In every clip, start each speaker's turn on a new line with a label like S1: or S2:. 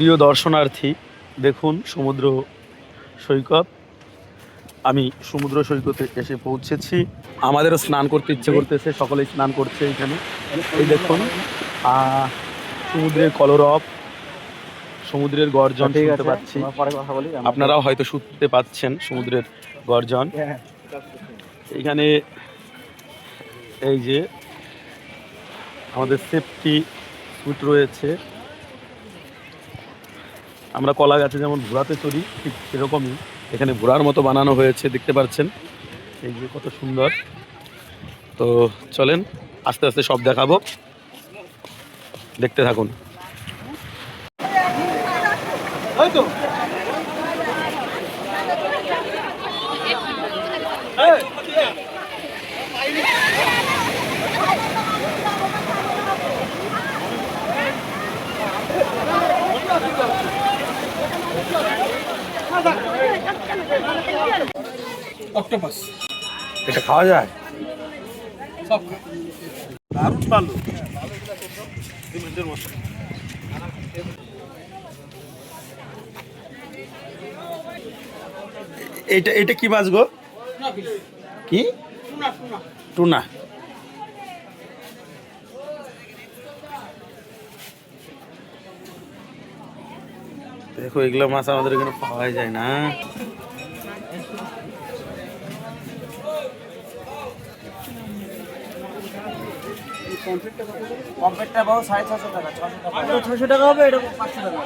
S1: প্রিয় দর্শনার্থী দেখুন সমুদ্র সৈকত। আমি সমুদ্র সৈকতে এসে পৌঁছেছি। আমাদেরও স্নান করতে ইচ্ছে করতেছে সকলেই স্নান করছে এখানে। এই দেখুন সমুদ্রের কলরব সমুদ্রের গর্জন শুনতে পাচ্ছি। আপনারাও হয়তো শুনতে পাচ্ছেন সমুদ্রের গর্জন।
S2: হ্যাঁ।
S1: এখানে এই যে আমাদের সেফটি স্যুট রয়েছে। আমরা কলা গাছে যেমন ঘোরাতে চড়ি, ঠিক সেরকমই এখানে ঘোরার মতো বানানো হয়েছে, দেখতে পাচ্ছেন। এই যে কত সুন্দর। তো চলেন, আস্তে আস্তে সব দেখাবো। দেখতে থাকুন।
S3: অক্টোপাস
S1: এটা খাওয়া যায়?
S3: সব
S1: দারুণ ভালো এটা এটা কি মাছ গো? কি? টুনা। দেখো এগুলো মাছ আমাদের এখানে পাওয়াই যায় না।
S2: কমপ্লিটটা ছশো টাকা হবে এটা পাঁচশো টাকা।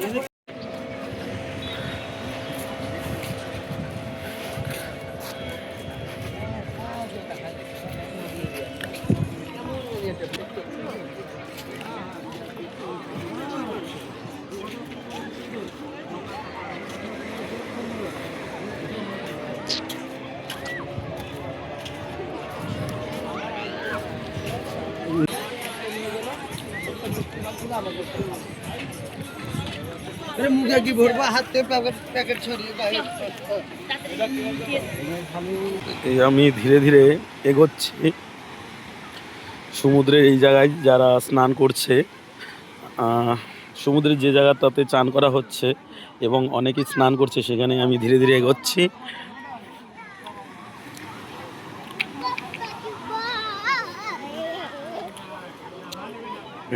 S2: এখানে
S1: এই আমি ধীরে ধীরে এগোচ্ছি। সমুদ্রের এই জায়গায় যারা স্নান করছে সমুদ্রের যে জায়গাটাতে চান করা হচ্ছে এবং অনেকেই স্নান করছে, সেখানে আমি ধীরে ধীরে এগোচ্ছি।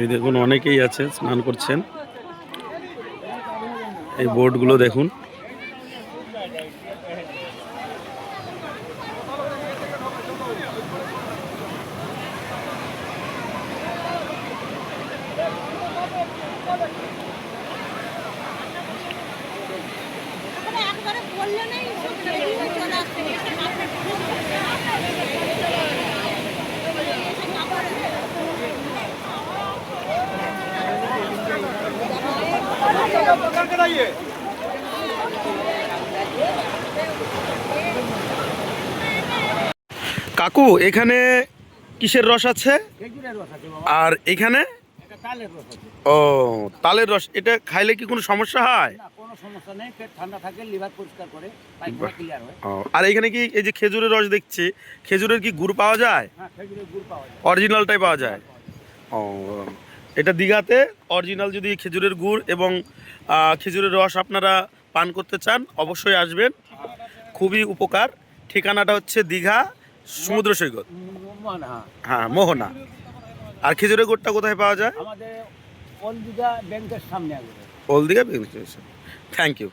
S1: এই দেখুন অনেকেই আছে স্নান করছেন। এই বোর্ডগুলো দেখুন। কাকু এখানে কিসের রস আছে? আর এখানে? ও তালের রস। এটা খাইলে কি কোনো সমস্যা হয়?
S2: না কোনো সমস্যা নেই পেট ঠান্ডা থাকে লিভার পরিষ্কার করে পায়খানা ক্লিয়ার হয়।
S1: ও, আর এখানে কি এই যে খেজুরের রস দেখছি খেজুরের কি গুড় পাওয়া যায়?
S2: হ্যাঁ গুড় পাওয়া যায়।
S1: অরিজিনালটাই পাওয়া যায়। ও এটা দীঘাতে অরিজিনাল যদি খেজুরের গুড় এবং খেজুরের রস আপনারা পান করতে চান অবশ্যই আসবেন। খুবই উপকার। ঠিকানাটা হচ্ছে দীঘা সমুদ্র সৈকত।
S2: হ্যাঁ
S1: হ্যাঁ মোহনা। আর খেজুরের গুড়টা কোথায় পাওয়া যায়?
S2: আমাদের ব্যাংকের সামনে
S1: ব্যাংকের থ্যাংক ইউ